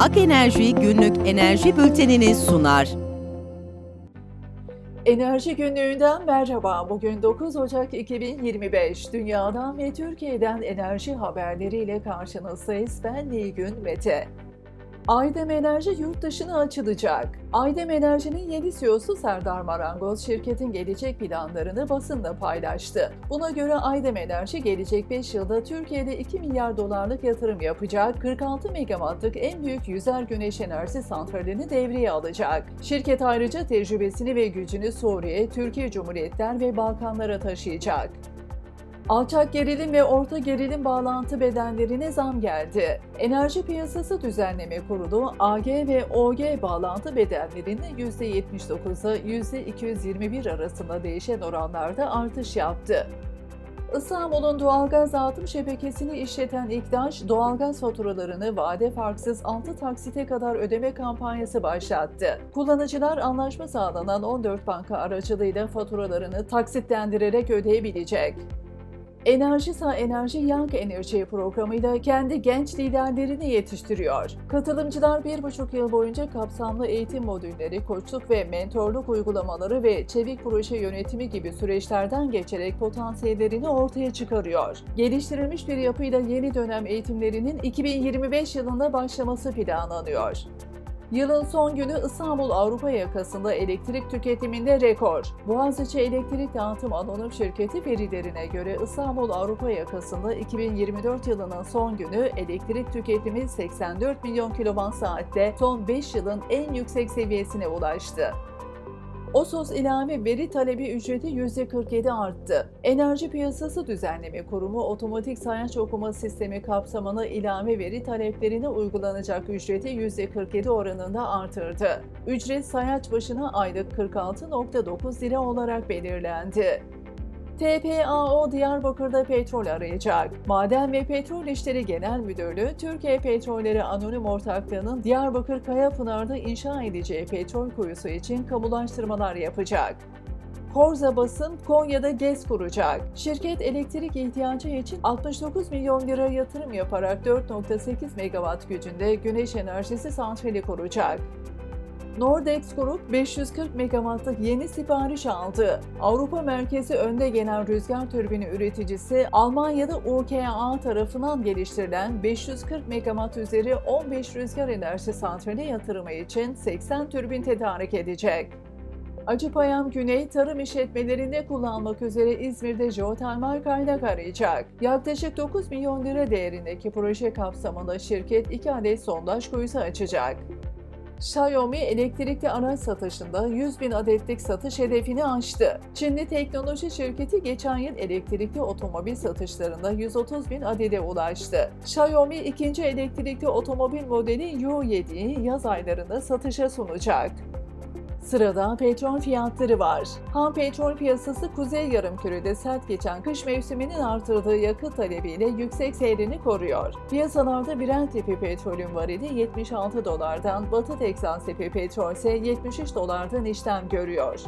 Ak Enerji günlük enerji bültenini sunar. Enerji günlüğünden merhaba. Bugün 9 Ocak 2025. Dünyadan ve Türkiye'den enerji haberleriyle karşınızdayız. Ben Nilgün Mete. Aydem Enerji yurt dışına açılacak. Aydem Enerji'nin yeni CEO'su Serdar Marangoz şirketin gelecek planlarını basınla paylaştı. Buna göre Aydem Enerji gelecek 5 yılda Türkiye'de 2 milyar dolarlık yatırım yapacak, 46 megawattlık en büyük yüzer güneş enerji santralini devreye alacak. Şirket ayrıca tecrübesini ve gücünü Suriye, Türkiye Cumhuriyetler ve Balkanlara taşıyacak. Alçak gerilim ve orta gerilim bağlantı bedellerine zam geldi. Enerji Piyasası Düzenleme Kurulu, AG ve OG bağlantı bedellerinde %79'a %221 arasında değişen oranlarda artış yaptı. İstanbul'un doğalgaz dağıtım şebekesini işleten İktaş, doğalgaz faturalarını vade farksız 6 taksite kadar ödeme kampanyası başlattı. Kullanıcılar anlaşma sağlanan 14 banka aracılığıyla faturalarını taksitlendirerek ödeyebilecek. Enerjisa Enerji Young Energy programıyla kendi genç liderlerini yetiştiriyor. Katılımcılar bir buçuk yıl boyunca kapsamlı eğitim modülleri, koçluk ve mentorluk uygulamaları ve çevik proje yönetimi gibi süreçlerden geçerek potansiyellerini ortaya çıkarıyor. Geliştirilmiş bir yapıyla yeni dönem eğitimlerinin 2025 yılında başlaması planlanıyor. Yılın son günü İstanbul Avrupa yakasında elektrik tüketiminde rekor. Boğaziçi Elektrik Dağıtım Anonim Şirketi verilerine göre İstanbul Avrupa yakasında 2024 yılının son günü elektrik tüketimi 84 milyon kilowatt saatte son 5 yılın en yüksek seviyesine ulaştı. OSOS ilave veri talebi ücreti %47 arttı. Enerji Piyasası Düzenleme Kurumu otomatik sayaç okuma sistemi kapsamına ilave veri taleplerine uygulanacak ücreti %47 oranında artırdı. Ücret sayaç başına aylık 46.9 lira olarak belirlendi. TPAO Diyarbakır'da petrol arayacak. Maden ve Petrol İşleri Genel Müdürlüğü, Türkiye Petrolleri Anonim Ortaklığı'nın Diyarbakır Kayapınar'da inşa edeceği petrol kuyusu için kamulaştırmalar yapacak. Korza Basın Konya'da GES kuracak. Şirket elektrik ihtiyacı için 69 milyon lira yatırım yaparak 4.8 megawatt gücünde güneş enerjisi santrali kuracak. Nordex Grup 540 megawattlık yeni sipariş aldı. Avrupa merkezi önde gelen rüzgar türbini üreticisi Almanya'da UKA tarafından geliştirilen 540 megawatt üzeri 15 rüzgar enerji santrali yatırımı için 80 türbin tedarik edecek. Acıpayam Güney tarım işletmelerinde kullanmak üzere İzmir'de jeotermal kaynak arayacak. Yaklaşık 9 milyon lira değerindeki proje kapsamında şirket 2 adet sondaj kuyusu açacak. Xiaomi elektrikli araç satışında 100 bin adetlik satış hedefini aştı. Çinli teknoloji şirketi geçen yıl elektrikli otomobil satışlarında 130 bin adede ulaştı. Xiaomi ikinci elektrikli otomobil modeli U7'yi yaz aylarında satışa sunacak. Sırada petrol fiyatları var. Ham petrol piyasası kuzey yarımkürede sert geçen kış mevsiminin artırdığı yakıt talebiyle yüksek seyrini koruyor. Piyasalarda Brent tipi petrolün varili 76 dolardan, Batı Teksas tipi petrol ise 73 dolardan işlem görüyor.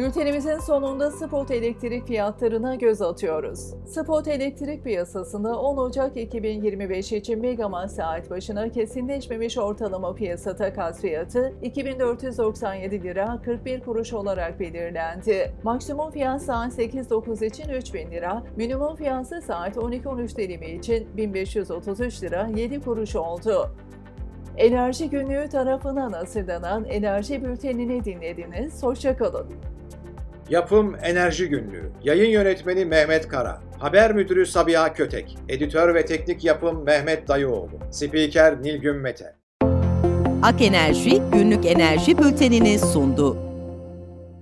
Bültenimizin sonunda spot elektrik fiyatlarına göz atıyoruz. Spot elektrik piyasasında 10 Ocak 2025 için megawatt saat başına kesinleşmemiş ortalama piyasa takas fiyatı 2497 lira 41 kuruş olarak belirlendi. Maksimum fiyat saat 8-9 için 3000 lira, minimum fiyatı saat 12-13 dilimi için 1533 lira 7 kuruş oldu. Enerji Günlüğü tarafından hazırlanan enerji bültenini dinlediniz. Hoşçakalın. Yapım Enerji Günlüğü. Yayın yönetmeni Mehmet Kara. Haber müdürü Sabiha Kötek. Editör ve teknik yapım Mehmet Dayıoğlu. Spiker Nilgün Mete. Ak Enerji günlük enerji bültenini sundu.